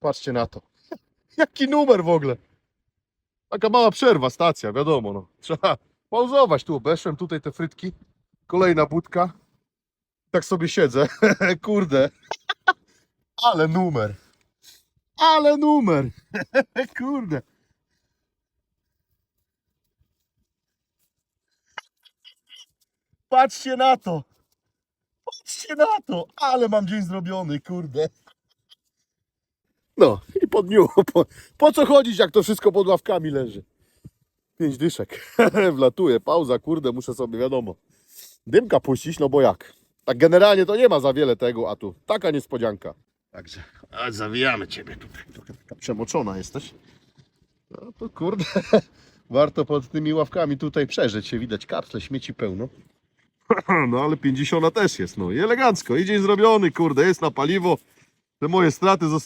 Patrzcie na to. Jaki numer w ogóle. Taka mała przerwa, stacja, wiadomo. No. Trzeba pauzować. Tu obeszłem, tutaj te frytki. Kolejna budka. Tak sobie siedzę. Kurde. Ale numer. Ale numer. Kurde. Patrzcie na to. Patrzcie na to. Ale mam dzień zrobiony, kurde. No i po dniu. Po, po co chodzić, jak to wszystko pod ławkami leży? Pięć dyszek. Wlatuje, pauza, kurde, muszę sobie, wiadomo, dymka puścić, no bo jak? Tak generalnie to nie ma za wiele tego, a tu taka niespodzianka. Także, a zawijamy Ciebie tutaj. Trochę taka przemoczona jesteś. No to kurde, warto pod tymi ławkami tutaj przeżyć się, widać kapsle, śmieci pełno. No ale 50 też jest, no i elegancko, i dzień zrobiony, kurde, jest na paliwo. Te moje straty zostały.